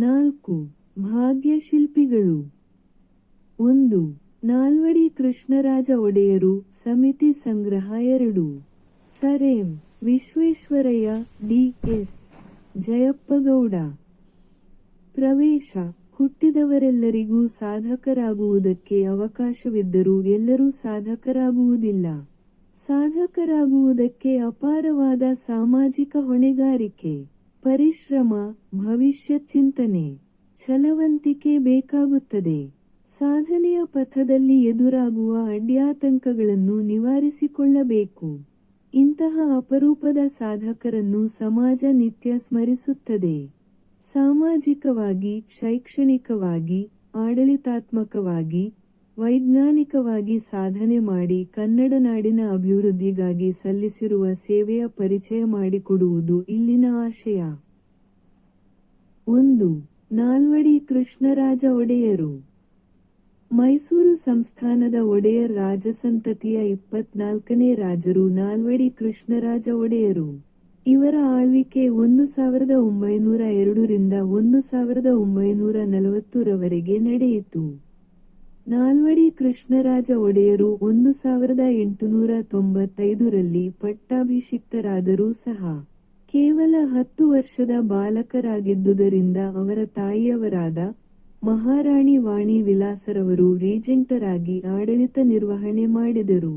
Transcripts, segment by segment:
ನಾಲ್ಕು ಭಾಗ್ಯಶಿಲ್ಪಿಗಳು. ಒಂದು, ನಾಲ್ವಡಿ ಕೃಷ್ಣರಾಜ ಒಡೆಯರು, ಸಮಿತಿ ಸಂಗ್ರಹ ಎರಡು. ಸರೇಂ, ವಿಶ್ವೇಶ್ವರಯ್ಯ ಡಿ ಎಸ್ ಜಯಪ್ಪಗೌಡ. ಪ್ರವೇಶ, ಹುಟ್ಟಿದವರೆಲ್ಲರಿಗೂ ಸಾಧಕರಾಗುವುದಕ್ಕೆ ಅವಕಾಶವಿದ್ದರೂ ಎಲ್ಲರೂ ಸಾಧಕರಾಗುವುದಿಲ್ಲ. ಸಾಧಕರಾಗುವುದಕ್ಕೆ ಅಪಾರವಾದ ಸಾಮಾಜಿಕ ಹೊಣೆಗಾರಿಕೆ. ಪರಿಶ್ರಮ, ಭವಿಷ್ಯ ಚಿಂತನೆ, ಛಲವಂತಿಕೆ ಬೇಕಾಗುತ್ತದೆ. ಸಾಧನೆಯ ಪಥದಲ್ಲಿ ಎದುರಾಗುವ ಅಡ್ಯಾತಂಕಗಳನ್ನು ನಿವಾರಿಸಿಕೊಳ್ಳಬೇಕು. ಇಂತಹ ಅಪರೂಪದ ಸಾಧಕರನ್ನು ಸಮಾಜ ನಿತ್ಯ ಸ್ಮರಿಸುತ್ತದೆ. ಸಾಮಾಜಿಕವಾಗಿ, ಶೈಕ್ಷಣಿಕವಾಗಿ, ಆಡಳಿತಾತ್ಮಕವಾಗಿ ವೈಜ್ಞಾನಿಕವಾಗಿ ಸಾಧನೆ ಮಾಡಿ ಕನ್ನಡ ನಾಡಿನ ಅಭಿವೃದ್ಧಿಗಾಗಿ ಸಲ್ಲಿಸಿರುವ ಸೇವೆಯ ಪರಿಚಯ ಮಾಡಿಕೊಡುವುದು ಇಲ್ಲಿನ ಆಶಯ. ಒಂದು, ನಾಲ್ವಡಿ ಕೃಷ್ಣರಾಜ ಒಡೆಯರು. ಮೈಸೂರು ಸಂಸ್ಥಾನದ ಒಡೆಯರ್ ರಾಜಸಂತತಿಯ ಇಪ್ಪತ್ನಾಲ್ಕನೇ ರಾಜರು ನಾಲ್ವಡಿ ಕೃಷ್ಣರಾಜ ಒಡೆಯರು. ಇವರ ಆಳ್ವಿಕೆ ಒಂದು ಸಾವಿರದ ಒಂಬೈನೂರ ಎರಡರಿಂದ ಒಂದು ಸಾವಿರದ ಒಂಬೈನೂರ ನಲವತ್ತರವರೆಗೆ ನಡೆಯಿತು. ನಾಲ್ವಡಿ ಕೃಷ್ಣರಾಜ ಒಡೆಯರು ಒಂದು ಸಾವಿರದ ಎಂಟುನೂರ ತೊಂಬತ್ತೈದರಲ್ಲಿ ಪಟ್ಟಾಭಿಷಿಕ್ತರಾದರೂ ಸಹ ಕೇವಲ ಹತ್ತು ವರ್ಷದ ಬಾಲಕರಾಗಿದ್ದುದರಿಂದ ಅವರ ತಾಯಿಯವರಾದ ಮಹಾರಾಣಿ ವಾಣಿ ವಿಲಾಸರವರು ರೀಜೆಂಟರಾಗಿ ಆಡಳಿತ ನಿರ್ವಹಣೆ ಮಾಡಿದರು.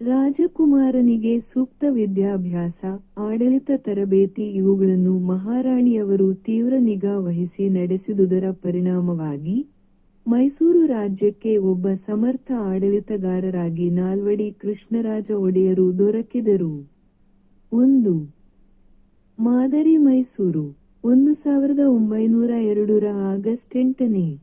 ರಾಜಕುಮಾರನಿಗೆ ಸೂಕ್ತ ವಿದ್ಯಾಭ್ಯಾಸ, ಆಡಳಿತ ತರಬೇತಿ ಇವುಗಳನ್ನು ಮಹಾರಾಣಿಯವರು ತೀವ್ರ ನಿಗಾ ವಹಿಸಿ ನಡೆಸಿದುದರ ಪರಿಣಾಮವಾಗಿ ಮೈಸೂರು ರಾಜ್ಯಕ್ಕೆ ಒಬ್ಬ ಸಮರ್ಥ ಆಡಳಿತಗಾರರಾಗಿ ನಾಲ್ವಡಿ ಕೃಷ್ಣರಾಜ ಒಡೆಯರು ದೊರಕಿದರು. ಒಂದು. ಮಾದರಿ ಮೈಸೂರು, ಒಂದು ಸಾವಿರದ ಒಂಬೈನೂರ ಎರಡರ ಆಗಸ್ಟ್ ಎಂಟನೇ.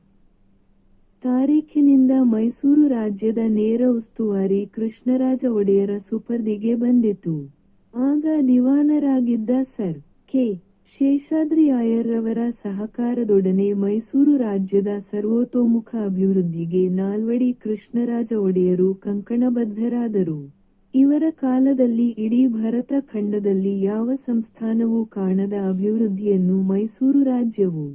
ತಾರೀಖಿನಿಂದ ಮೈಸೂರು ರಾಜ್ಯದ ನೇರ ಉಸ್ತುವಾರಿ ಕೃಷ್ಣರಾಜ ಒಡೆಯರ ಸುಪರ್ದಿಗೆ ಬಂದಿತು. ಆಗ ದಿವಾನರಾಗಿದ್ದ ಸರ್ ಕೆ. ಶೇಷಾದ್ರಿ ಆಯರ್ರವರ ಸಹಕಾರದೊಡನೆ ಮೈಸೂರು ರಾಜ್ಯದ ಸರ್ವತೋಮುಖ ಅಭಿವೃದ್ಧಿಗೆ ನಾಲ್ವಡಿ ಕೃಷ್ಣರಾಜ ಒಡೆಯರು ಕಂಕಣಬದ್ಧರಾದರು. ಇವರ ಕಾಲದಲ್ಲಿ ಇಡೀ ಭರತ ಖಂಡದಲ್ಲಿ ಯಾವ ಸಂಸ್ಥಾನವೂ ಕಾಣದ ಅಭಿವೃದ್ಧಿಯನ್ನು ಮೈಸೂರು ರಾಜ್ಯವು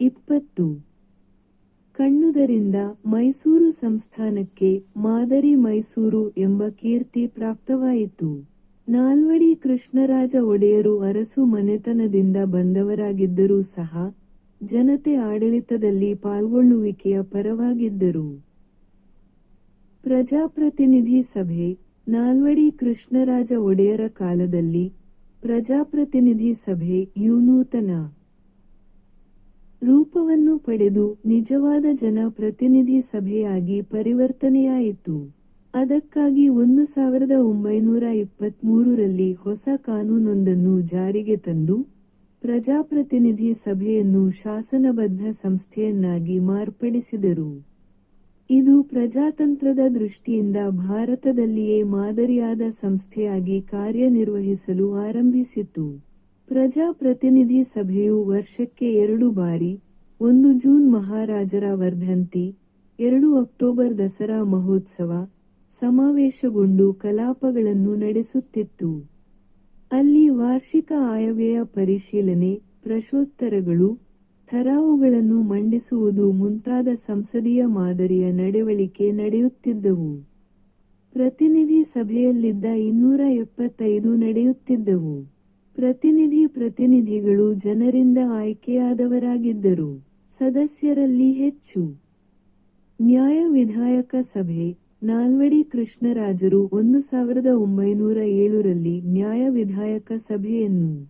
ಇಪ್ಪತ್ತು. ಕಣ್ಣುದರಿಂದ ಮೈಸೂರು ಸಂಸ್ಥಾನಕ್ಕೆ ಮಾದರಿ ಮೈಸೂರು ಎಂಬ ಕೀರ್ತಿ ಪ್ರಾಪ್ತವಾಯಿತು. ನಾಲ್ವಡಿ ಕೃಷ್ಣರಾಜ ಒಡೆಯರು ಅರಸು ಮನೆತನದಿಂದ ಬಂದವರಾಗಿದ್ದರೂ ಸಹ ಜನತೆ ಆಡಳಿತದಲ್ಲಿ ಪಾಲ್ಗೊಳ್ಳುವಿಕೆಯ ಪರವಾಗಿದ್ದರು. ಪ್ರಜಾಪ್ರತಿನಿಧಿ ಸಭೆ ನಾಲ್ವಡಿ ಕೃಷ್ಣರಾಜ ಒಡೆಯರ ಕಾಲದಲ್ಲಿ ಪ್ರಜಾಪ್ರತಿನಿಧಿ ಸಭೆ ಯು ನೂತನ. ರೂಪವನ್ನು ಪಡೆದು ನಿಜವಾದ ಜನ ಪ್ರತಿನಿಧಿ ಸಭೆಯಾಗಿ ಪರಿವರ್ತನೆಯಾಯಿತು. ಅದಕ್ಕಾಗಿ ಒಂದು ಸಾವಿರದ ಒಂಬೈನೂರ ಇಪ್ಪತ್ಮೂರರಲ್ಲಿ ಹೊಸ ಕಾನೂನೊಂದನ್ನು ಜಾರಿಗೆ ತಂದು, ಪ್ರಜಾಪ್ರತಿನಿಧಿ ಸಭೆಯನ್ನು ಶಾಸನಬದ್ಧ ಸಂಸ್ಥೆಯನ್ನಾಗಿ ಮಾರ್ಪಡಿಸಿದರು. ಇದು ಪ್ರಜಾತಂತ್ರದ ದೃಷ್ಟಿಯಿಂದ ಭಾರತದಲ್ಲಿಯೇ ಮಾದರಿಯಾದ ಸಂಸ್ಥೆಯಾಗಿ ಕಾರ್ಯನಿರ್ವಹಿಸಲು ಆರಂಭಿಸಿತು. ಪ್ರಜಾಪ್ರತಿನಿಧಿ ಸಭೆಯು ವರ್ಷಕ್ಕೆ ಎರಡು ಬಾರಿ, ಒಂದು ಜೂನ್ ಮಹಾರಾಜರ ವರ್ಧಂತಿ, ಎರಡು ಅಕ್ಟೋಬರ್ ದಸರಾ ಮಹೋತ್ಸವ ಸಮಾವೇಶಗೊಂಡು ಕಲಾಪಗಳನ್ನು ನಡೆಸುತ್ತಿತ್ತು. ಅಲ್ಲಿ ವಾರ್ಷಿಕ ಆಯವ್ಯಯ ಪರಿಶೀಲನೆ ಪ್ರಶೋತ್ತರಗಳು ಥರಾವುಗಳನ್ನು ಮಂಡಿಸುವುದು ಮುಂತಾದ ಸಂಸದೀಯ ಮಾದರಿಯ ನಡವಳಿಕೆ ನಡೆಯುತ್ತಿದ್ದವು. ಪ್ರತಿನಿಧಿ ಸಭೆಯಲ್ಲಿದ್ದ ಇನ್ನೂರ ಎಪ್ಪತ್ತೈದು ನಡೆಯುತ್ತಿದ್ದವು. ಪ್ರತಿನಿಧಿ ಪ್ರತಿನಿಧಿಗಳು ಜನರಿಂದ ಆಯ್ಕೆಯಾದವರಾಗಿದ್ದರು. ಸದಸ್ಯರಲ್ಲಿ ಹೆಚ್ಚು. ನ್ಯಾಯ ವಿಧಾಯಕ ಸಭೆ. ನಾಲ್ವಡಿ ಕೃಷ್ಣರಾಜರು ಒಂದು ಸಾವಿರದ ಒಂಬೈನೂರ ಏಳರಲ್ಲಿ ನ್ಯಾಯ ವಿಧಾಯಕ ಸಭೆಯನ್ನು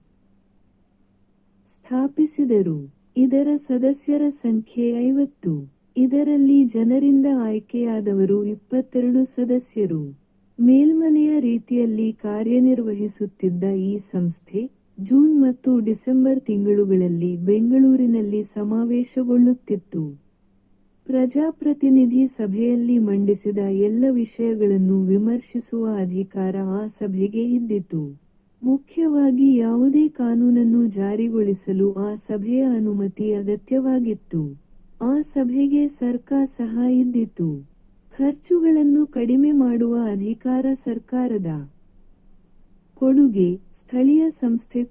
ಸ್ಥಾಪಿಸಿದರು. ಇದರ ಸದಸ್ಯರ ಸಂಖ್ಯೆ ಐವತ್ತು. ಇದರಲ್ಲಿ ಜನರಿಂದ ಆಯ್ಕೆಯಾದವರು ಇಪ್ಪತ್ತೆರಡು ಸದಸ್ಯರು. ಮೇಲ್ಮನೆಯ ರೀತಿಯಲ್ಲಿ ಕಾರ್ಯನಿರ್ವಹಿಸುತ್ತಿದ್ದ ಈ ಸಂಸ್ಥೆ ಜೂನ್ ಮತ್ತು ಡಿಸೆಂಬರ್ ತಿಂಗಳುಗಳಲ್ಲಿ ಬೆಂಗಳೂರಿನಲ್ಲಿ ಸಮಾವೇಶಗೊಳ್ಳುತ್ತಿತ್ತು. ಪ್ರಜಾಪ್ರತಿನಿಧಿ ಸಭೆಯಲ್ಲಿ ಮಂಡಿಸಿದ ಎಲ್ಲ ವಿಷಯಗಳನ್ನು ವಿಮರ್ಶಿಸುವ ಅಧಿಕಾರ ಆ ಸಭೆಗೆ ಇದ್ದಿತು. ಮುಖ್ಯವಾಗಿ ಯಾವುದೇ ಕಾನೂನನ್ನು ಜಾರಿಗೊಳಿಸಲು ಆ ಸಭೆಯ ಅನುಮತಿ ಅಗತ್ಯವಾಗಿತ್ತು. ಆ ಸಭೆಗೆ ಸರ್ಕಾರ ಸಹ ಇದ್ದಿತು. ಖರ್ಚುಗಳನ್ನು ಕಡಿಮೆ ಮಾಡುವ ಅಧಿಕಾರ ಸರ್ಕಾರದ. ಕೊಡುಗೆ ಸ್ಥಳೀಯ ಸಂಸ್ಥೆ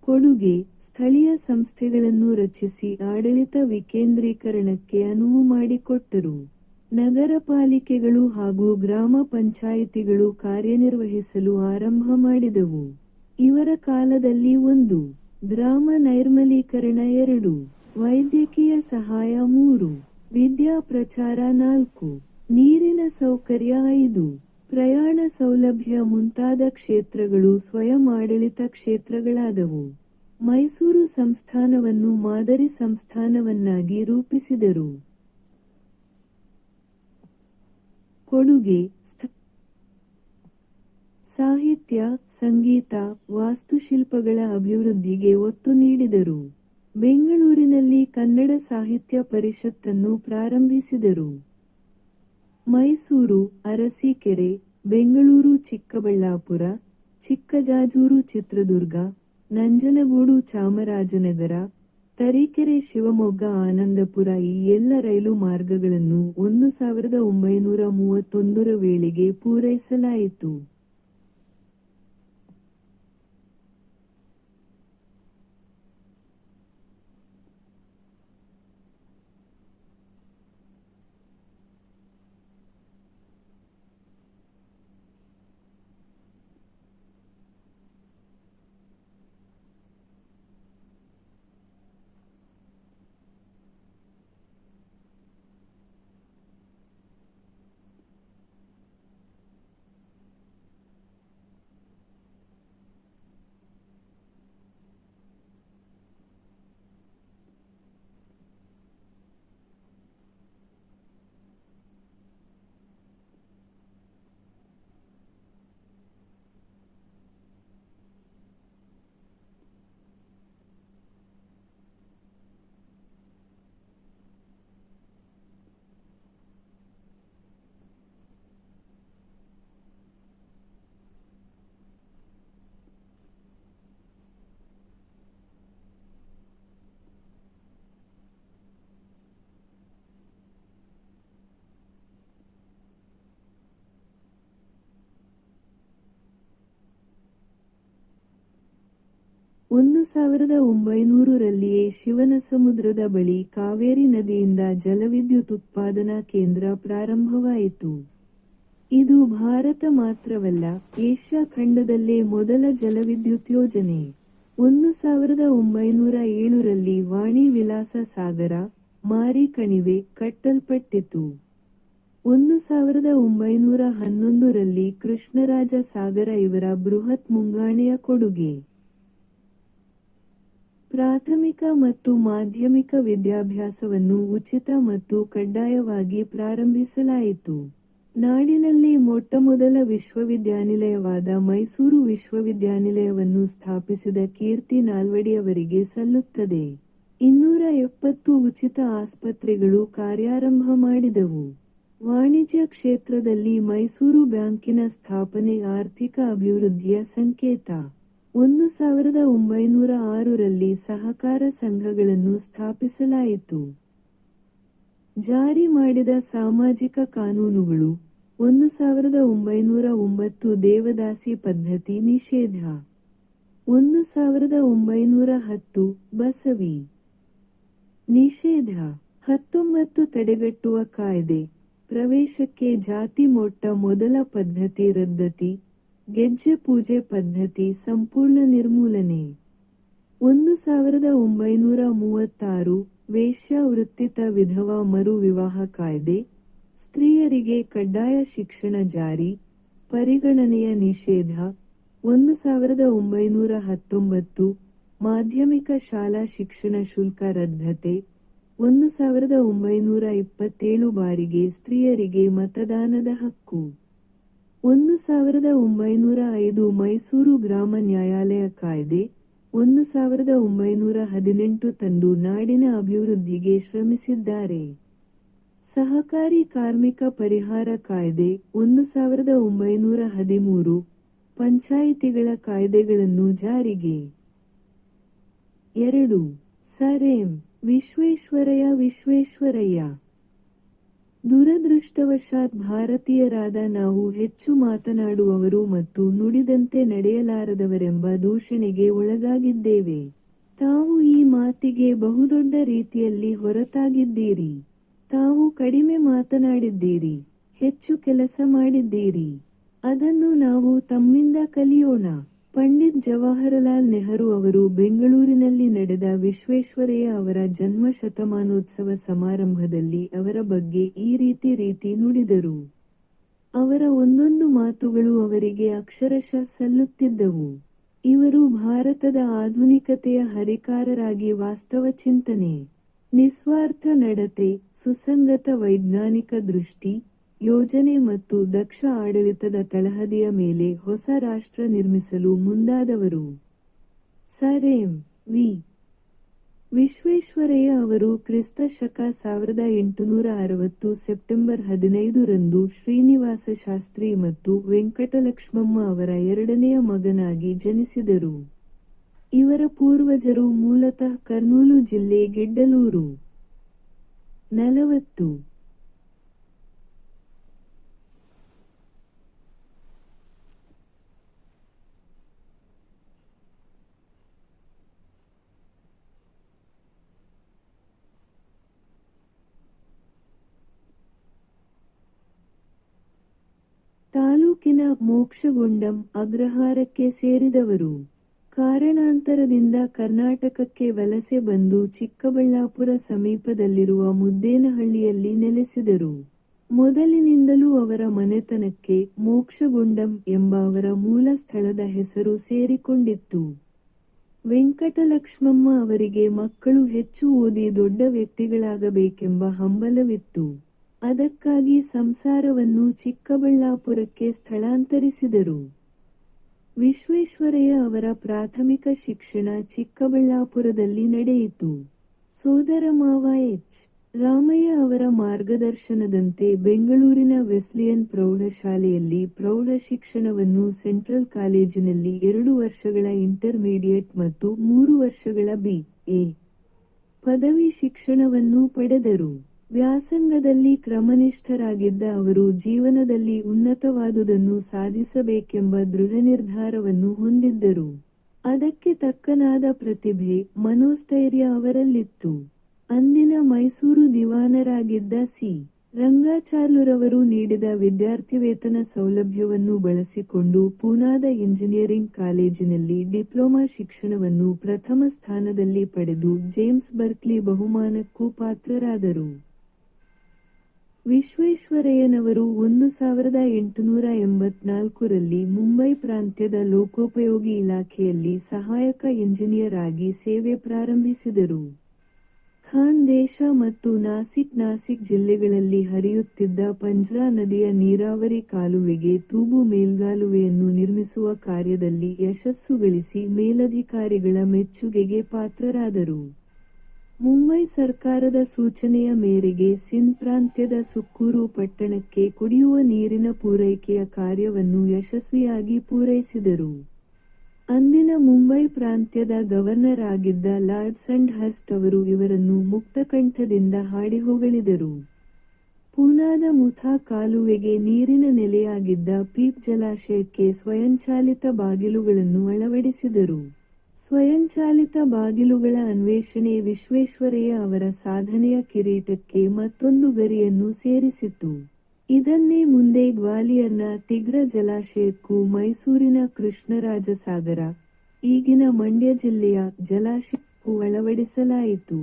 ಕೊಡುಗೆ ಸ್ಥಳೀಯ ಸಂಸ್ಥೆಗಳನ್ನು ರಚಿಸಿ ಆಡಳಿತ ವಿಕೇಂದ್ರೀಕರಣಕ್ಕೆ ಅನುವು ಮಾಡಿಕೊಟ್ಟರು. ನಗರ ಪಾಲಿಕೆಗಳು ಹಾಗೂ ಗ್ರಾಮ ಪಂಚಾಯಿತಿಗಳು ಕಾರ್ಯನಿರ್ವಹಿಸಲು ಆರಂಭ ಮಾಡಿದವು. ಇವರ ಕಾಲದಲ್ಲಿ ಒಂದು ಗ್ರಾಮ ನೈರ್ಮಲೀಕರಣ ಎರಡು, ವೈದ್ಯಕೀಯ ಸಹಾಯ ಮೂರು, ವಿದ್ಯಾ ಪ್ರಚಾರ ನಾಲ್ಕು, ನೀರಿನ ಸೌಕರ್ಯ ಐದು, ಪ್ರಯಾಣ ಸೌಲಭ್ಯ ಮುಂತಾದ ಕ್ಷೇತ್ರಗಳು ಸ್ವಯಂ ಆಡಳಿತ ಕ್ಷೇತ್ರಗಳಾದವು. ಮೈಸೂರು ಸಂಸ್ಥಾನವನ್ನು ಮಾದರಿ ಸಂಸ್ಥಾನವನ್ನಾಗಿ ರೂಪಿಸಿದರು. ಕೊಡುಗೆ ಸಾಹಿತ್ಯ, ಸಂಗೀತ, ವಾಸ್ತುಶಿಲ್ಪಗಳ ಅಭಿವೃದ್ಧಿಗೆ ಒತ್ತು ನೀಡಿದರು. ಬೆಂಗಳೂರಿನಲ್ಲಿ ಕನ್ನಡ ಸಾಹಿತ್ಯ ಪರಿಷತ್ತನ್ನು ಪ್ರಾರಂಭಿಸಿದರು. ಮೈಸೂರು, ಅರಸೀಕೆರೆ, ಬೆಂಗಳೂರು, ಚಿಕ್ಕಬಳ್ಳಾಪುರ, ಚಿಕ್ಕಜಾಜೂರು, ಚಿತ್ರದುರ್ಗ, ನಂಜನಗೂಡು, ಚಾಮರಾಜನಗರ, ತರೀಕೆರೆ, ಶಿವಮೊಗ್ಗ, ಆನಂದಪುರ ಈ ಎಲ್ಲ ರೈಲು ಮಾರ್ಗಗಳನ್ನು ಒಂದು ಸಾವಿರದ ಒಂಬೈನೂರ ಮೂವತ್ತೊಂದರ ವೇಳೆಗೆ ಪೂರೈಸಲಾಯಿತು. ಒಂದು ಸಾವಿರದ ಒಂಬೈನೂರರಲ್ಲಿಯೇ ಶಿವನ ಸಮುದ್ರದ ಬಳಿ ಕಾವೇರಿ ನದಿಯಿಂದ ಜಲವಿದ್ಯುತ್ ಉತ್ಪಾದನಾ ಕೇಂದ್ರ ಪ್ರಾರಂಭವಾಯಿತು. ಇದು ಭಾರತ ಮಾತ್ರವಲ್ಲ, ಏಷ್ಯಾ ಖಂಡದಲ್ಲೇ ಮೊದಲ ಜಲವಿದ್ಯುತ್ ಯೋಜನೆ. ಒಂದು ಸಾವಿರದ ಒಂಬೈನೂರ ಏಳರಲ್ಲಿ ವಾಣಿ ವಿಲಾಸ ಸಾಗರ, ಮಾರಿ ಕಣಿವೆ ಕಟ್ಟಲ್ಪಟ್ಟಿತು. ಒಂದು ಸಾವಿರದ ಒಂಬೈನೂರ ಹನ್ನೊಂದರಲ್ಲಿ ಕೃಷ್ಣರಾಜ ಸಾಗರ ಇವರ ಬೃಹತ್ ಮುಂಗಾಣೆಯ ಕೊಡುಗೆ. ಪ್ರಾಥಮಿಕ ಮತ್ತು ಮಾಧ್ಯಮಿಕ ವಿದ್ಯಾಭ್ಯಾಸವನ್ನು ಉಚಿತ ಮತ್ತು ಕಡ್ಡಾಯವಾಗಿ ಪ್ರಾರಂಭಿಸಲಾಯಿತು. ನಾಡಿನಲ್ಲಿ ಮೊಟ್ಟಮೊದಲ ವಿಶ್ವವಿದ್ಯಾನಿಲಯವಾದ ಮೈಸೂರು ವಿಶ್ವವಿದ್ಯಾನಿಲಯವನ್ನು ಸ್ಥಾಪಿಸಿದ ಕೀರ್ತಿ ನಾಲ್ವಡಿಯವರಿಗೆ ಸಲ್ಲುತ್ತದೆ. ಇನ್ನೂರ ಎಪ್ಪತ್ತು ಉಚಿತ ಆಸ್ಪತ್ರೆಗಳು ಕಾರ್ಯಾರಂಭ ಮಾಡಿದವು. ವಾಣಿಜ್ಯ ಕ್ಷೇತ್ರದಲ್ಲಿ ಮೈಸೂರು ಬ್ಯಾಂಕಿನ ಸ್ಥಾಪನೆ ಆರ್ಥಿಕ ಅಭಿವೃದ್ಧಿಯ ಸಂಕೇತ. ಒಂದು ಸಾವಿರದ ಒಂಬೈನೂರ ಆರರಲ್ಲಿ ಸಹಕಾರ ಸಂಘಗಳನ್ನು ಸ್ಥಾಪಿಸಲಾಯಿತು. ಜಾರಿ ಮಾಡಿದ ಸಾಮಾಜಿಕ ಕಾನೂನುಗಳು ಒಂದು ಸಾವಿರದ ಒಂಬೈನೂರ ಒಂಬತ್ತು ದೇವದಾಸಿ ಪದ್ಧತಿ ನಿಷೇಧ, ಒಂದು ಸಾವಿರದ ಒಂಬೈನೂರ ಹತ್ತು ಬಸವಿ ನಿಷೇಧ, ಹತ್ತೊಂಬತ್ತು ತಡೆಗಟ್ಟುವ ಕಾಯ್ದೆ, ಪ್ರವೇಶಕ್ಕೆ ಜಾತಿ ಮೊಟ್ಟ ಮೊದಲ ಪದ್ಧತಿ ರದ್ದತಿ ಗೆಜ್ಜೆ ಪೂಜೆ ಪದ್ಧತಿ ಸಂಪೂರ್ಣ ನಿರ್ಮೂಲನೆ. ಒಂದು ಸಾವಿರದ ಒಂಬೈನೂರ ಮೂವತ್ತಾರು ವೇಶ್ಯಾವೃತ್ತಿತ ವಿಧವಾ ಮರು ವಿವಾಹ ಕಾಯ್ದೆ, ಸ್ತ್ರೀಯರಿಗೆ ಕಡ್ಡಾಯ ಶಿಕ್ಷಣ ಜಾರಿ, ಪರಿಗಣನೆಯ ನಿಷೇಧ, ಒಂದು ಸಾವಿರದ ಒಂಬೈನೂರ ಹತ್ತೊಂಬತ್ತು ಮಾಧ್ಯಮಿಕ ಶಾಲಾ ಶಿಕ್ಷಣ ಶುಲ್ಕ ರದ್ದತೆ, ಒಂದು ಸಾವಿರದ ಒಂಬೈನೂರ ಇಪ್ಪತ್ತೇಳು ಬಾರಿಗೆ ಸ್ತ್ರೀಯರಿಗೆ ಮತದಾನದ ಹಕ್ಕು. ಒಂದು ಸಾವಿರದ ಒಂಬೈನೂರ ಐದು ಮೈಸೂರು ಗ್ರಾಮ ನ್ಯಾಯಾಲಯ ಕಾಯ್ದೆ ಒಂದು ಸಾವಿರದ ಒಂಬೈನೂರ ಹದಿನೆಂಟು ತಂದು ನಾಡಿನ ಅಭಿವೃದ್ಧಿಗೆ ಶ್ರಮಿಸಿದ್ದಾರೆ. ಸಹಕಾರಿ ಕಾರ್ಮಿಕ ಪರಿಹಾರ ಕಾಯ್ದೆ ಒಂದು ಸಾವಿರದ ಒಂಬೈನೂರ ಹದಿಮೂರು ಪಂಚಾಯಿತಿಗಳ ಕಾಯ್ದೆಗಳನ್ನು ಜಾರಿಗೆ. ಎರಡು. Sir M. ವಿಶ್ವೇಶ್ವರಯ್ಯ ವಿಶ್ವೇಶ್ವರಯ್ಯ. ದುರದೃಷ್ಟವಶಾತ್ ಭಾರತೀಯರಾದ ನಾವು ಹೆಚ್ಚು ಮಾತನಾಡುವವರು ಮತ್ತು ನುಡಿದಂತೆ ನಡೆಯಲಾರದವರೆಂಬ ದೂಷಣೆಗೆ ಒಳಗಾಗಿದ್ದೇವೆ. ತಾವು ಈ ಮಾತಿಗೆ ಬಹುದೊಡ್ಡ ರೀತಿಯಲ್ಲಿ ಹೊರತಾಗಿದ್ದೀರಿ. ತಾವು ಕಡಿಮೆ ಮಾತನಾಡಿದ್ದೀರಿ. ಹೆಚ್ಚು ಕೆಲಸ ಮಾಡಿದ್ದೀರಿ. ಅದನ್ನು ನಾವು ತಮ್ಮಿಂದ ಕಲಿಯೋಣ. ಪಂಡಿತ್ ಜವಾಹರಲಾಲ್ ನೆಹರು ಅವರು ಬೆಂಗಳೂರಿನಲ್ಲಿ ನಡೆದ ವಿಶ್ವೇಶ್ವರಯ್ಯ ಅವರ ಜನ್ಮ ಶತಮಾನೋತ್ಸವ ಸಮಾರಂಭದಲ್ಲಿ ಅವರ ಬಗ್ಗೆ ಈ ರೀತಿ ರೀತಿ ನುಡಿದರು. ಅವರ ಒಂದೊಂದು ಮಾತುಗಳು ಅವರಿಗೆ ಅಕ್ಷರಶಃ ಸಲ್ಲುತ್ತಿದ್ದವು. ಇವರು ಭಾರತದ ಆಧುನಿಕತೆಯ ಹರಿಕಾರರಾಗಿ ವಾಸ್ತವ ಚಿಂತನೆ, ನಿಸ್ವಾರ್ಥ ನಡತೆ, ಸುಸಂಗತ ವೈಜ್ಞಾನಿಕ ದೃಷ್ಟಿ ಯೋಜನೆ ಮತ್ತು ದಕ್ಷ ಆಡಳಿತದ ತಳಹದಿಯ ಮೇಲೆ ಹೊಸ ರಾಷ್ಟ್ರ ನಿರ್ಮಿಸಲು ಮುಂದಾದವರು. Sir M V. ವಿಶ್ವೇಶ್ವರಯ್ಯ ಅವರು ಕ್ರಿಸ್ತ ಶಕ ಸಾವಿರದ ಎಂಟುನೂರ ಅರವತ್ತು ಸೆಪ್ಟೆಂಬರ್ ಹದಿನೈದರಂದು ಶ್ರೀನಿವಾಸ ಶಾಸ್ತ್ರಿ ಮತ್ತು ವೆಂಕಟಲಕ್ಷ್ಮಮ್ಮ ಅವರ ಎರಡನೆಯ ಮಗನಾಗಿ ಜನಿಸಿದರು. ಇವರ ಪೂರ್ವಜರು ಮೂಲತಃ ಕರ್ನೂಲು ಜಿಲ್ಲೆ ಗೆಡ್ಡಲೂರು. ನಲವತ್ತು ತಾಲೂಕಿನ ಮೋಕ್ಷಗುಂಡಂ ಅಗ್ರಹಾರಕ್ಕೆ ಸೇರಿದವರು. ಕಾರಣಾಂತರದಿಂದ ಕರ್ನಾಟಕಕ್ಕೆ ವಲಸೆ ಬಂದು ಚಿಕ್ಕಬಳ್ಳಾಪುರ ಸಮೀಪದಲ್ಲಿರುವ ಮುದ್ದೇನಹಳ್ಳಿಯಲ್ಲಿ ನೆಲೆಸಿದರು. ಮೊದಲಿನಿಂದಲೂ ಅವರ ಮನೆತನಕ್ಕೆ ಮೋಕ್ಷಗುಂಡಂ ಎಂಬ ಅವರ ಮೂಲ ಸ್ಥಳದ ಹೆಸರು ಸೇರಿಕೊಂಡಿತ್ತು. ವೆಂಕಟಲಕ್ಷ್ಮಮ್ಮ ಅವರಿಗೆ ಮಕ್ಕಳು ಹೆಚ್ಚು ಓದಿ ದೊಡ್ಡ ವ್ಯಕ್ತಿಗಳಾಗಬೇಕೆಂಬ ಹಂಬಲವಿತ್ತು. ಅದಕ್ಕಾಗಿ ಸಂಸಾರವನ್ನು ಚಿಕ್ಕಬಳ್ಳಾಪುರಕ್ಕೆ ಸ್ಥಳಾಂತರಿಸಿದರು. ವಿಶ್ವೇಶ್ವರಯ್ಯ ಅವರ ಪ್ರಾಥಮಿಕ ಶಿಕ್ಷಣ ಚಿಕ್ಕಬಳ್ಳಾಪುರದಲ್ಲಿ ನಡೆಯಿತು. ಸೋದರ ಮಾವ ಎಚ್. ರಾಮಯ್ಯ ಅವರ ಮಾರ್ಗದರ್ಶನದಂತೆ ಬೆಂಗಳೂರಿನ ವೆಸ್ಲಿಯನ್ ಪ್ರೌಢಶಾಲೆಯಲ್ಲಿ ಪ್ರೌಢ ಶಿಕ್ಷಣವನ್ನು ಸೆಂಟ್ರಲ್ ಕಾಲೇಜಿನಲ್ಲಿ ಎರಡು ವರ್ಷಗಳ ಇಂಟರ್ಮೀಡಿಯೇಟ್ ಮತ್ತು ಮೂರು ವರ್ಷಗಳ ಬಿ. ಎ. ಪದವಿ ಶಿಕ್ಷಣವನ್ನು ಪಡೆದರು. ವ್ಯಾಸಂಗದಲ್ಲಿ ಕ್ರಮನಿಷ್ಠರಾಗಿದ್ದ ಅವರು ಜೀವನದಲ್ಲಿ ಉನ್ನತವಾದುದನ್ನು ಸಾಧಿಸಬೇಕೆಂಬ ದೃಢ ನಿರ್ಧಾರವನ್ನು ಹೊಂದಿದ್ದರು. ಅದಕ್ಕೆ ತಕ್ಕನಾದ ಪ್ರತಿಭೆ, ಮನೋಸ್ಥೈರ್ಯ ಅವರಲ್ಲಿತ್ತು. ಅಂದಿನ ಮೈಸೂರು ದಿವಾನರಾಗಿದ್ದ ಸಿ. ರಂಗಾಚಾರ್ಲುರವರು ನೀಡಿದ ವಿದ್ಯಾರ್ಥಿ ವೇತನ ಸೌಲಭ್ಯವನ್ನು ಬಳಸಿಕೊಂಡು ಪೂನಾದ ಇಂಜಿನಿಯರಿಂಗ್ ಕಾಲೇಜಿನಲ್ಲಿ ಡಿಪ್ಲೊಮಾ ಶಿಕ್ಷಣವನ್ನು ಪ್ರಥಮ ಸ್ಥಾನದಲ್ಲಿ ಪಡೆದು ಜೇಮ್ಸ್ ಬರ್ಕ್ಲಿ ಬಹುಮಾನಕ್ಕೂ ಪಾತ್ರರಾದರು. ವಿಶ್ವೇಶ್ವರಯ್ಯನವರು ಒಂದು ಸಾವಿರದ ಎಂಟುನೂರ ಎಂಬತ್ನಾಲ್ಕರಲ್ಲಿ ಮುಂಬೈ ಪ್ರಾಂತ್ಯದ ಲೋಕೋಪಯೋಗಿ ಇಲಾಖೆಯಲ್ಲಿ ಸಹಾಯಕ ಇಂಜಿನಿಯರ್ ಆಗಿ ಸೇವೆ ಪ್ರಾರಂಭಿಸಿದರು. ಖಾನ್ ದೇಶ ಮತ್ತು ನಾಸಿಕ್ ನಾಸಿಕ್ ಜಿಲ್ಲೆಗಳಲ್ಲಿ ಹರಿಯುತ್ತಿದ್ದ ಪಂಜ್ರಾ ನದಿಯ ನೀರಾವರಿ ಕಾಲುವೆಗೆ ತೂಬು ಮೇಲ್ಗಾಲುವೆಯನ್ನು ನಿರ್ಮಿಸುವ ಕಾರ್ಯದಲ್ಲಿ ಯಶಸ್ಸು ಗಳಿಸಿ ಮೇಲಧಿಕಾರಿಗಳ ಮೆಚ್ಚುಗೆಗೆ ಪಾತ್ರರಾದರು. ಮುಂಬೈ ಸರ್ಕಾರದ ಸೂಚನೆಯ ಮೇರೆಗೆ ಸಿಂಧ್ ಪ್ರಾಂತ್ಯದ ಸುಕ್ಕೂರು ಪಟ್ಟಣಕ್ಕೆ ಕುಡಿಯುವ ನೀರಿನ ಪೂರೈಕೆಯ ಕಾರ್ಯವನ್ನು ಯಶಸ್ವಿಯಾಗಿ ಪೂರೈಸಿದರು. ಅಂದಿನ ಮುಂಬೈ ಪ್ರಾಂತ್ಯದ ಗವರ್ನರ್ ಆಗಿದ್ದ ಲಾರ್ಡ್ ಸಂಡ್ ಹರ್ಸ್ಟ್ ಅವರು ಇವರನ್ನು ಮುಕ್ತಕಂಠದಿಂದ ಹಾಡಿ ಹೊಗಳಿದರು ಪೂನಾದ ಮುಥಾ ಕಾಲುವೆಗೆ ನೀರಿನ ನೆಲೆಯಾಗಿದ್ದ ಪೀಪ್ ಜಲಾಶಯಕ್ಕೆ ಸ್ವಯಂಚಾಲಿತ ಬಾಗಿಲುಗಳನ್ನು ಅಳವಡಿಸಿದರು. ಸ್ವಯಂಚಾಲಿತ ಬಾಗಿಲುಗಳ ಅನ್ವೇಷಣೆ ವಿಶ್ವೇಶ್ವರಯ್ಯ ಅವರ ಸಾಧನೆಯ ಕಿರೀಟಕ್ಕೆ ಮತ್ತೊಂದು ಗರಿಯನ್ನು ಸೇರಿಸಿತು. ಇದನ್ನೇ ಮುಂದೆ ಗ್ವಾಲಿಯರ್ನ ತಿಗ್ರ ಜಲಾಶಯಕ್ಕೂ ಮೈಸೂರಿನ ಕೃಷ್ಣರಾಜ ಸಾಗರ ಈಗಿನ ಮಂಡ್ಯ ಜಿಲ್ಲೆಯ ಜಲಾಶಯಕ್ಕೂ ಅಳವಡಿಸಲಾಯಿತು.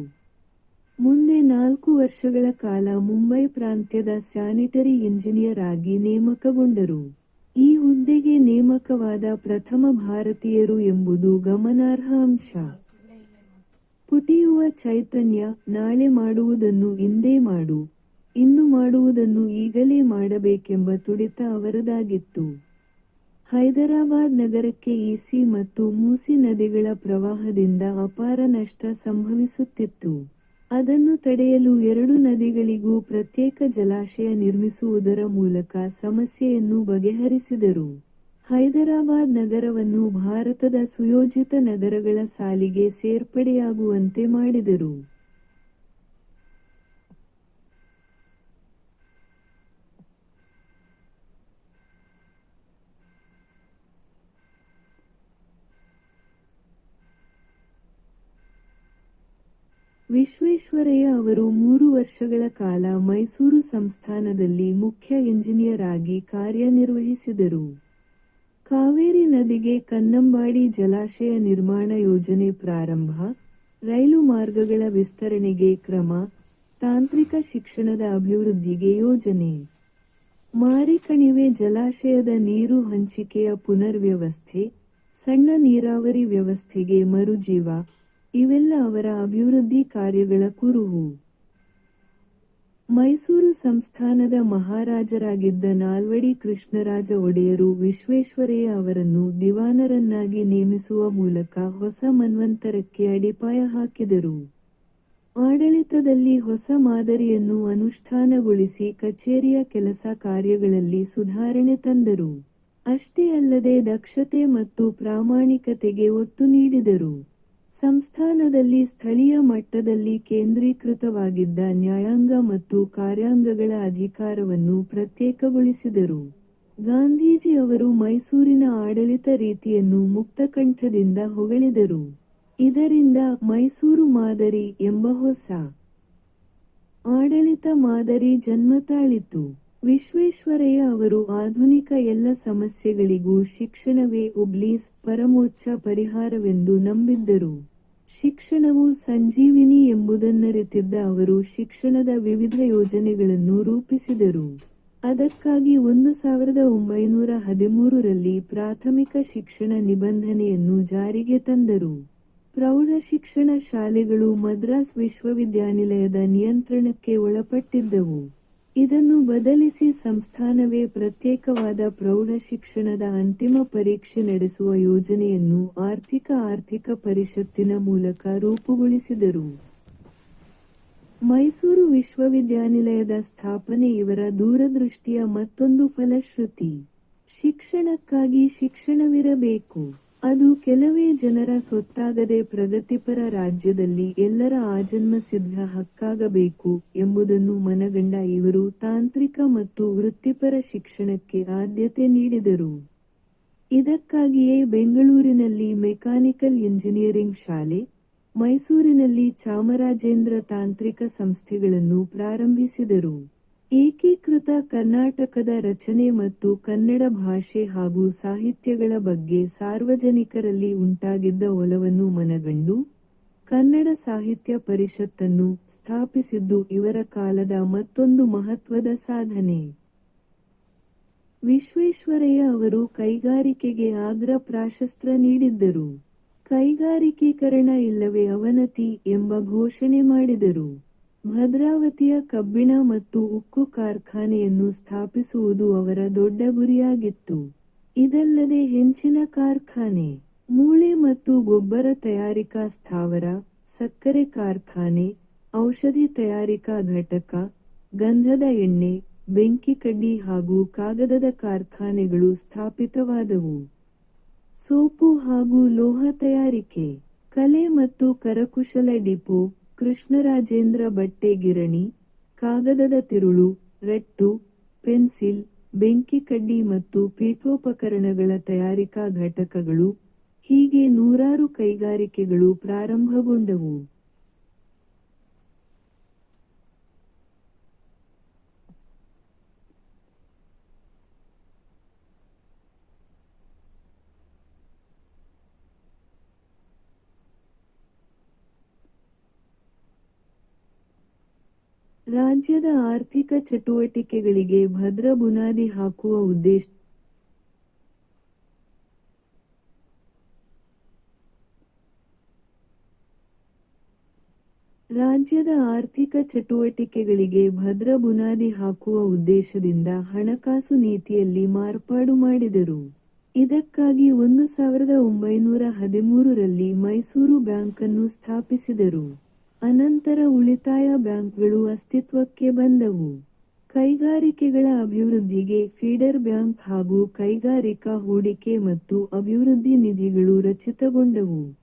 ಮುಂದೆ ನಾಲ್ಕು ವರ್ಷಗಳ ಕಾಲ ಮುಂಬೈ ಪ್ರಾಂತ್ಯದ ಸ್ಯಾನಿಟರಿ ಇಂಜಿನಿಯರ್ ಆಗಿ ನೇಮಕಗೊಂಡರು. ಈ ಹುದ್ದೆಗೆ ನೇಮಕವಾದ ಪ್ರಥಮ ಭಾರತೀಯರು ಎಂಬುದು ಗಮನಾರ್ಹ ಅಂಶ. ಪುಟಿಯುವ ಚೈತನ್ಯ ನಾಳೆ ಮಾಡುವುದನ್ನು ಇಂದೇ ಮಾಡು. ಇಂದು ಮಾಡುವುದನ್ನು ಈಗಲೇ ಮಾಡಬೇಕೆಂಬ ತುಡಿತ ಅವರದಾಗಿತ್ತು. ಹೈದರಾಬಾದ್ ನಗರಕ್ಕೆ ಈಸಿ ಮತ್ತು ಮೂಸಿ ನದಿಗಳ ಪ್ರವಾಹದಿಂದ ಅಪಾರ ನಷ್ಟ ಸಂಭವಿಸುತ್ತಿತ್ತು. ಅದನ್ನು ತಡೆಯಲು ಎರಡು ನದಿಗಳಿಗೂ ಪ್ರತ್ಯೇಕ ಜಲಾಶಯ ನಿರ್ಮಿಸುವುದರ ಮೂಲಕ ಸಮಸ್ಯೆಯನ್ನು ಬಗೆಹರಿಸಿದರು. ಹೈದರಾಬಾದ್ ನಗರವನ್ನು ಭಾರತದ ಸುಯೋಜಿತ ನಗರಗಳ ಸಾಲಿಗೆ ಸೇರ್ಪಡೆಯಾಗುವಂತೆ ಮಾಡಿದರು. ವಿಶ್ವೇಶ್ವರಯ್ಯ ಅವರು ಮೂರು ವರ್ಷಗಳ ಕಾಲ ಮೈಸೂರು ಸಂಸ್ಥಾನದಲ್ಲಿ ಮುಖ್ಯ ಎಂಜಿನಿಯರ್ ಆಗಿ ಕಾರ್ಯನಿರ್ವಹಿಸಿದರು. ಕಾವೇರಿ ನದಿಗೆ ಕನ್ನಂಬಾಡಿ ಜಲಾಶಯ ನಿರ್ಮಾಣ ಯೋಜನೆ ಪ್ರಾರಂಭ, ರೈಲು ಮಾರ್ಗಗಳ ವಿಸ್ತರಣೆಗೆ ಕ್ರಮ, ತಾಂತ್ರಿಕ ಶಿಕ್ಷಣದ ಅಭಿವೃದ್ಧಿಗೆ ಯೋಜನೆ. ಮಾರಿಕಣಿವೆ ಜಲಾಶಯದ ನೀರು ಹಂಚಿಕೆಯ ಪುನರ್ವ್ಯವಸ್ಥೆ, ಸಣ್ಣ ನೀರಾವರಿ ವ್ಯವಸ್ಥೆಗೆ ಮರುಜೀವ ಇವೆಲ್ಲ ಅವರ ಅಭಿವೃದ್ಧಿ ಕಾರ್ಯಗಳ ಕುರುಹು. ಮೈಸೂರು ಸಂಸ್ಥಾನದ ಮಹಾರಾಜರಾಗಿದ್ದ ನಾಲ್ವಡಿ ಕೃಷ್ಣರಾಜ ಒಡೆಯರು ವಿಶ್ವೇಶ್ವರಯ್ಯ ಅವರನ್ನು ದಿವಾನರನ್ನಾಗಿ ನೇಮಿಸುವ ಮೂಲಕ ಹೊಸ ಮನ್ವಂತರಕ್ಕೆ ಅಡಿಪಾಯ ಹಾಕಿದರು. ಆಡಳಿತದಲ್ಲಿ ಹೊಸ ಮಾದರಿಯನ್ನು ಅನುಷ್ಠಾನಗೊಳಿಸಿ ಕಚೇರಿಯ ಕೆಲಸ ಕಾರ್ಯಗಳಲ್ಲಿ ಸುಧಾರಣೆ ತಂದರು. ಅಷ್ಟೇ ಅಲ್ಲದೆ ದಕ್ಷತೆ ಮತ್ತು ಪ್ರಾಮಾಣಿಕತೆಗೆ ಒತ್ತು ನೀಡಿದರು. ಸಂಸ್ಥಾನದಲ್ಲಿ ಸ್ಥಳೀಯ ಮಟ್ಟದಲ್ಲಿ ಕೇಂದ್ರೀಕೃತವಾಗಿದ್ದ ನ್ಯಾಯಾಂಗ ಮತ್ತು ಕಾರ್ಯಾಂಗಗಳ ಅಧಿಕಾರವನ್ನು ಪ್ರತ್ಯೇಕಗೊಳಿಸಿದರು. ಗಾಂಧೀಜಿ ಅವರು ಮೈಸೂರಿನ ಆಡಳಿತ ರೀತಿಯನ್ನು ಮುಕ್ತಕಂಠದಿಂದ ಹೊಗಳಿದರು. ಇದರಿಂದ ಮೈಸೂರು ಮಾದರಿ ಎಂಬ ಹೊಸ ಆಡಳಿತ ಮಾದರಿ ಜನ್ಮ ತಾಳಿತು. ವಿಶ್ವೇಶ್ವರಯ್ಯ ಅವರು ಆಧುನಿಕ ಎಲ್ಲ ಸಮಸ್ಯೆಗಳಿಗೂ ಶಿಕ್ಷಣವೇ ಉಬ್ಲೀಸ್ ಪರಮೋಚ್ಚ ಪರಿಹಾರವೆಂದು ನಂಬಿದ್ದರು. ಶಿಕ್ಷಣವು ಸಂಜೀವಿನಿ ಎಂಬುದನ್ನರಿತಿದ್ದ ಅವರು ಶಿಕ್ಷಣದ ವಿವಿಧ ಯೋಜನೆಗಳನ್ನು ರೂಪಿಸಿದರು. ಅದಕ್ಕಾಗಿ ಒಂದು ಸಾವಿರದ ಒಂಬೈನೂರ ಹದಿಮೂರರಲ್ಲಿ ಪ್ರಾಥಮಿಕ ಶಿಕ್ಷಣ ನಿಬಂಧನೆಯನ್ನು ಜಾರಿಗೆ ತಂದರು. ಪ್ರೌಢ ಶಿಕ್ಷಣ ಶಾಲೆಗಳು ಮದ್ರಾಸ್ ವಿಶ್ವವಿದ್ಯಾನಿಲಯದ ನಿಯಂತ್ರಣಕ್ಕೆ ಒಳಪಟ್ಟಿದ್ದವು. ಇದನ್ನು ಬದಲಿಸಿ ಸಂಸ್ಥಾನವೇ ಪ್ರತ್ಯೇಕವಾದ ಪ್ರೌಢ ಶಿಕ್ಷಣದ ಅಂತಿಮ ಪರೀಕ್ಷೆ ನಡೆಸುವ ಯೋಜನೆಯನ್ನು ಆರ್ಥಿಕ ಆರ್ಥಿಕ ಪರಿಷತ್ತಿನ ಮೂಲಕ ರೂಪುಗೊಳಿಸಿದರು. ಮೈಸೂರು ವಿಶ್ವವಿದ್ಯಾನಿಲಯದ ಸ್ಥಾಪನೆ ಇವರ ದೂರದೃಷ್ಟಿಯ ಮತ್ತೊಂದು ಫಲಶ್ರುತಿ. ಶಿಕ್ಷಣಕ್ಕಾಗಿ ಶಿಕ್ಷಣವಿರಬೇಕು. ಅದು ಕೆಲವೇ ಜನರ ಸ್ವತ್ತಾಗದೆ ಪ್ರಗತಿಪರ ರಾಜ್ಯದಲ್ಲಿ ಎಲ್ಲರ ಆಜನ್ಮ ಸಿದ್ಧ ಹಕ್ಕಾಗಬೇಕು ಎಂಬುದನ್ನು ಮನಗಂಡ ಇವರು ತಾಂತ್ರಿಕ ಮತ್ತು ವೃತ್ತಿಪರ ಶಿಕ್ಷಣಕ್ಕೆ ಆದ್ಯತೆ ನೀಡಿದರು. ಇದಕ್ಕಾಗಿಯೇ ಬೆಂಗಳೂರಿನಲ್ಲಿ ಮೆಕ್ಯಾನಿಕಲ್ ಇಂಜಿನಿಯರಿಂಗ್ ಶಾಲೆ, ಮೈಸೂರಿನಲ್ಲಿ ಚಾಮರಾಜೇಂದ್ರ ತಾಂತ್ರಿಕ ಸಂಸ್ಥೆಗಳನ್ನು ಪ್ರಾರಂಭಿಸಿದರು. ಏಕೀಕೃತ ಕರ್ನಾಟಕದ ರಚನೆ ಮತ್ತು ಕನ್ನಡ ಭಾಷೆ ಹಾಗೂ ಸಾಹಿತ್ಯಗಳ ಬಗ್ಗೆ ಸಾರ್ವಜನಿಕರಲ್ಲಿ ಉಂಟಾಗಿದ್ದ ಒಲವನ್ನು ಮನಗಂಡು ಕನ್ನಡ ಸಾಹಿತ್ಯ ಪರಿಷತ್ತನ್ನು ಸ್ಥಾಪಿಸಿದ್ದು ಇವರ ಕಾಲದ ಮತ್ತೊಂದು ಮಹತ್ವದ ಸಾಧನೆ. ವಿಶ್ವೇಶ್ವರಯ್ಯ ಅವರು ಕೈಗಾರಿಕೆಗೆ ಆಗ್ರ ಪ್ರಾಶಸ್ತ್ರ ನೀಡಿದ್ದರು. ಕೈಗಾರಿಕೀಕರಣ ಇಲ್ಲವೇ ಅವನತಿ ಎಂಬ ಘೋಷಣೆ ಮಾಡಿದರು. ಭದ್ರಾವತಿಯ ಕಬ್ಬಿಣ ಮತ್ತು ಉಕ್ಕು ಕಾರ್ಖಾನೆಯನ್ನು ಸ್ಥಾಪಿಸುವುದು ಅವರ ದೊಡ್ಡ ಗುರಿಯಾಗಿತ್ತು. ಇದಲ್ಲದೆ ಹೆಂಚಿನ ಕಾರ್ಖಾನೆ, ಮೂಳೆ ಮತ್ತು ಗೊಬ್ಬರ ತಯಾರಿಕಾ ಸ್ಥಾವರ, ಸಕ್ಕರೆ ಕಾರ್ಖಾನೆ, ಔಷಧಿ ತಯಾರಿಕಾ ಘಟಕ, ಗಂಧದ ಎಣ್ಣೆ, ಬೆಂಕಿ ಕಡ್ಡಿ ಹಾಗೂ ಕಾಗದದ ಕಾರ್ಖಾನೆಗಳು ಸ್ಥಾಪಿತವಾದವು. ಸೋಪು ಹಾಗೂ ಲೋಹ ತಯಾರಿಕೆ, ಕಲೆ ಮತ್ತು ಕರಕುಶಲ ಡಿಪೋ ಕೃಷ್ಣರಾಜೇಂದ್ರ ಬಟ್ಟೆ ಗಿರಣಿ, ಕಾಗದದ ತಿರುಳು, ರಟ್ಟು, ಪೆನ್ಸಿಲ್, ಬೆಂಕಿ ಕಡ್ಡಿ ಮತ್ತು ಪೀಠೋಪಕರಣಗಳ ತಯಾರಿಕಾ ಘಟಕಗಳು ಹೀಗೆ ನೂರಾರು ಕೈಗಾರಿಕೆಗಳು ಪ್ರಾರಂಭಗೊಂಡವು. ರಾಜ್ಯದ ಆರ್ಥಿಕ ಚಟುವಟಿಕೆಗಳಿಗೆ ಭದ್ರ ಬುನಾದಿ ಹಾಕುವ ಉದ್ದೇಶ ರಾಜ್ಯದ ಆರ್ಥಿಕ ಚಟುವಟಿಕೆಗಳಿಗೆ ಭದ್ರ ಬುನಾದಿ ಹಾಕುವ ಉದ್ದೇಶದಿಂದ ಹಣಕಾಸು ನೀತಿಯಲ್ಲಿ ಮಾರ್ಪಾಡು ಮಾಡಿದರು. ಇದಕ್ಕಾಗಿ ಒಂದು ಸಾವಿರದ ಒಂಬೈನೂರ ಹದಿಮೂರರಲ್ಲಿ ಮೈಸೂರು ಬ್ಯಾಂಕನ್ನು ಸ್ಥಾಪಿಸಿದರು. ಅನಂತರ ಉಳಿತಾಯ ಬ್ಯಾಂಕ್ಗಳು ಅಸ್ತಿತ್ವಕ್ಕೆ ಬಂದವು. ಕೈಗಾರಿಕೆಗಳ ಅಭಿವೃದ್ಧಿಗೆ ಫೀಡರ್ ಬ್ಯಾಂಕ್ ಹಾಗೂ ಕೈಗಾರಿಕಾ ಹೂಡಿಕೆ ಮತ್ತು ಅಭಿವೃದ್ಧಿ ನಿಧಿಗಳು ರಚಿತಗೊಂಡವು.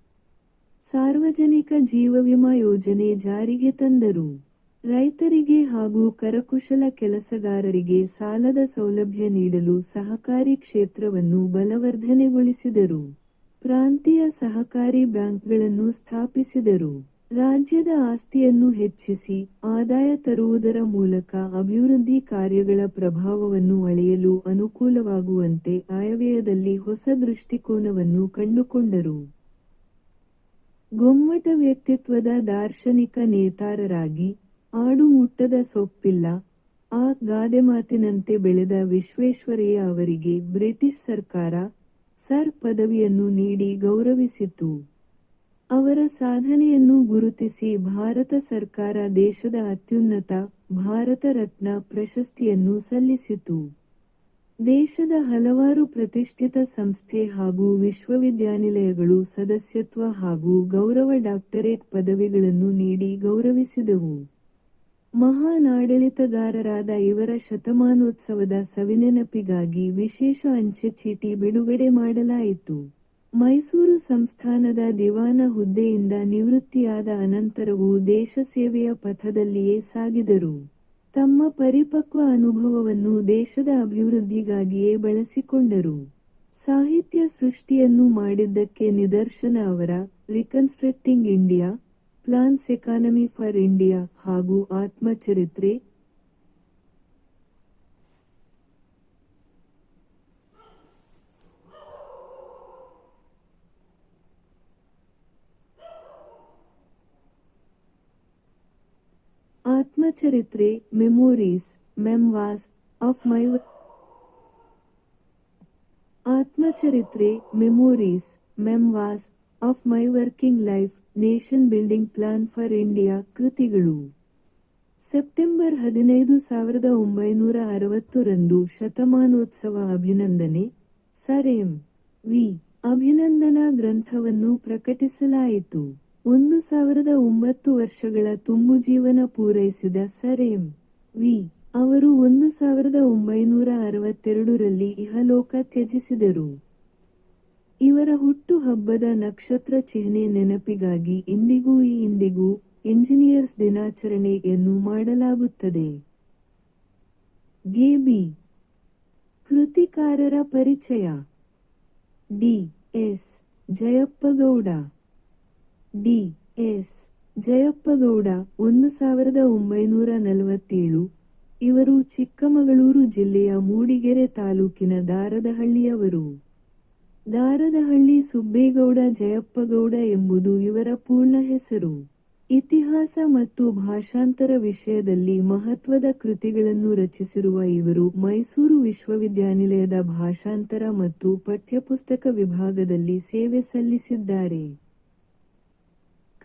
ಸಾರ್ವಜನಿಕ ಜೀವವಿಮಾ ಯೋಜನೆ ಜಾರಿಗೆ ತಂದರು. ರೈತರಿಗೆ ಹಾಗೂ ಕರಕುಶಲ ಕೆಲಸಗಾರರಿಗೆ ಸಾಲದ ಸೌಲಭ್ಯ ನೀಡಲು ಸಹಕಾರಿ ಕ್ಷೇತ್ರವನ್ನು ಬಲವರ್ಧನೆಗೊಳಿಸಿದರು. ಪ್ರಾಂತೀಯ ಸಹಕಾರಿ ಬ್ಯಾಂಕ್ಗಳನ್ನು ಸ್ಥಾಪಿಸಿದರು. ರಾಜ್ಯದ ಆಸ್ತಿಯನ್ನು ಹೆಚ್ಚಿಸಿ ಆದಾಯ ತರುವುದರ ಮೂಲಕ ಅಭಿವೃದ್ಧಿ ಕಾರ್ಯಗಳ ಪ್ರಭಾವವನ್ನು ಅಳೆಯಲು ಅನುಕೂಲವಾಗುವಂತೆ ಆಯವ್ಯಯದಲ್ಲಿ ಹೊಸ ದೃಷ್ಟಿಕೋನವನ್ನು ಕಂಡುಕೊಂಡರು. ಗೊಮ್ಮಟ ವ್ಯಕ್ತಿತ್ವದ ದಾರ್ಶನಿಕ ನೇತಾರರಾಗಿ ಆಡು ಮುಟ್ಟದ ಸೊಪ್ಪಿಲ್ಲ, ಆ ಗಾದೆ ಮಾತಿನಂತೆ ಬೆಳೆದ ವಿಶ್ವೇಶ್ವರಯ್ಯ ಅವರಿಗೆ ಬ್ರಿಟಿಷ್ ಸರ್ಕಾರ ಸರ್ ಪದವಿಯನ್ನು ನೀಡಿ ಗೌರವಿಸಿತು. ಅವರ ಸಾಧನೆಯನ್ನು ಗುರುತಿಸಿ ಭಾರತ ಸರ್ಕಾರ ದೇಶದ ಅತ್ಯುನ್ನತ ಭಾರತ ರತ್ನ ಪ್ರಶಸ್ತಿಯನ್ನು ಸಲ್ಲಿಸಿತು. ದೇಶದ ಹಲವಾರು ಪ್ರತಿಷ್ಠಿತ ಸಂಸ್ಥೆ ಹಾಗೂ ವಿಶ್ವವಿದ್ಯಾನಿಲಯಗಳು ಸದಸ್ಯತ್ವ ಹಾಗೂ ಗೌರವ ಡಾಕ್ಟರೇಟ್ ಪದವಿಗಳನ್ನು ನೀಡಿ ಗೌರವಿಸಿದವು. ಮಹಾನ್ ಆಡಳಿತಗಾರರಾದ ಇವರ ಶತಮಾನೋತ್ಸವದ ಸವಿನೆನಪಿಗಾಗಿ ವಿಶೇಷ ಅಂಚೆ ಚೀಟಿ ಬಿಡುಗಡೆ ಮಾಡಲಾಯಿತು. ಮೈಸೂರು ಸಂಸ್ಥಾನದ ದಿವಾನ ಹುದ್ದೆಯಿಂದ ನಿವೃತ್ತಿಯಾದ ಅನಂತರವೂ ದೇಶ ಸೇವೆಯ ಪಥದಲ್ಲಿಯೇ ಸಾಗಿದರು. ತಮ್ಮ ಪರಿಪಕ್ವ ಅನುಭವವನ್ನು ದೇಶದ ಅಭಿವೃದ್ಧಿಗಾಗಿಯೇ ಬಳಸಿಕೊಂಡರು. ಸಾಹಿತ್ಯ ಸೃಷ್ಟಿಯನ್ನು ಮಾಡಿದ್ದಕ್ಕೆ ನಿದರ್ಶನ ಅವರ reconstructing India plans economy for India ಹಾಗೂ ಆತ್ಮಚರಿತ್ರೆ ಆತ್ಮಚರಿತ್ರೆ memories memoirs of my ಆತ್ಮಚರಿತ್ರೆ memories memoirs of my working life nation building plan for India ಕೃತಿಗಳು. ಸೆಪ್ಟೆಂಬರ್ ಹದಿನೈದು ಸಾವಿರದ ಒಂಬೈನೂರ ಅರವತ್ತರಂದು ಶತಮಾನೋತ್ಸವ ಅಭಿನಂದನೆ. ಸರ್ ಎಂ. ವಿ. ಅಭಿನಂದನಾ ಗ್ರಂಥವನ್ನು ಪ್ರಕಟಿಸಲಾಯಿತು. ಒಂದು ಸಾವಿರದ ಒಂಬತ್ತು ವರ್ಷಗಳ ತುಂಬು ಜೀವನ ಪೂರೈಸಿದ ಸರ್ ವಿ. ಅವರು ಒಂದು ಸಾವಿರದ ಒಂಬೈನೂರ ಅರವತ್ತೆರಡರಲ್ಲಿ ಇಹಲೋಕ ತ್ಯಜಿಸಿದರು. ಇವರ ಹುಟ್ಟು ಹಬ್ಬದ ನಕ್ಷತ್ರ ಚಿಹ್ನೆ ನೆನಪಿಗಾಗಿ ಇಂದಿಗೂ ಈ ಇಂದಿಗೂ ಎಂಜಿನಿಯರ್ಸ್ ದಿನಾಚರಣೆಯನ್ನು ಮಾಡಲಾಗುತ್ತದೆ. ಗೇಬಿ ಕೃತಿಕಾರರ ಪರಿಚಯ. D. S. Jayappagowda. D S Jayappagowda ಒಂದು ಸಾವಿರದ ಒಂಬೈನೂರ ನಲವತ್ತೇಳು. ಇವರು ಚಿಕ್ಕಮಗಳೂರು ಜಿಲ್ಲೆಯ ಮೂಡಿಗೆರೆ ತಾಲೂಕಿನ ದಾರದಹಳ್ಳಿಯವರು. ದಾರದಹಳ್ಳಿ ಸುಬ್ಬೇಗೌಡ ಜಯಪ್ಪಗೌಡ ಎಂಬುದು ಇವರ ಪೂರ್ಣ ಹೆಸರು. ಇತಿಹಾಸ ಮತ್ತು ಭಾಷಾಂತರ ವಿಷಯದಲ್ಲಿ ಮಹತ್ವದ ಕೃತಿಗಳನ್ನು ರಚಿಸಿರುವ ಇವರು ಮೈಸೂರು ವಿಶ್ವವಿದ್ಯಾನಿಲಯದ ಭಾಷಾಂತರ ಮತ್ತು ಪಠ್ಯಪುಸ್ತಕ ವಿಭಾಗದಲ್ಲಿ ಸೇವೆ ಸಲ್ಲಿಸಿದ್ದಾರೆ.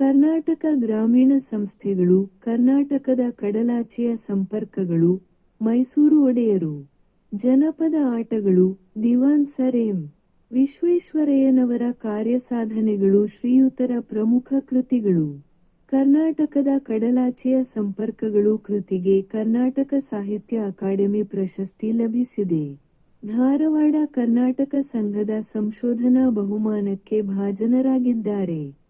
ಕರ್ನಾಟಕ ಗ್ರಾಮೀಣ ಸಂಸ್ಥೆಗಳು, ಕರ್ನಾಟಕದ ಕಡಲಾಚೆಯ ಸಂಪರ್ಕಗಳು, ಮೈಸೂರು ಒಡೆಯರು, ಜನಪದ ಆಟಗಳು, ದಿವಾನ್ ಸರ್ ಎಂ. ವಿಶ್ವೇಶ್ವರಯ್ಯನವರ ಕಾರ್ಯಸಾಧನೆಗಳು ಶ್ರೀಯುತರ ಪ್ರಮುಖ ಕೃತಿಗಳು. ಕರ್ನಾಟಕದ ಕಡಲಾಚೆಯ ಸಂಪರ್ಕಗಳು ಕೃತಿಗೆ ಕರ್ನಾಟಕ ಸಾಹಿತ್ಯ ಅಕಾಡೆಮಿ ಪ್ರಶಸ್ತಿ ಲಭಿಸಿದೆ. ಧಾರವಾಡ ಕರ್ನಾಟಕ ಸಂಘದ ಸಂಶೋಧನಾ ಬಹುಮಾನಕ್ಕೆ ಭಾಜನರಾಗಿದ್ದಾರೆ.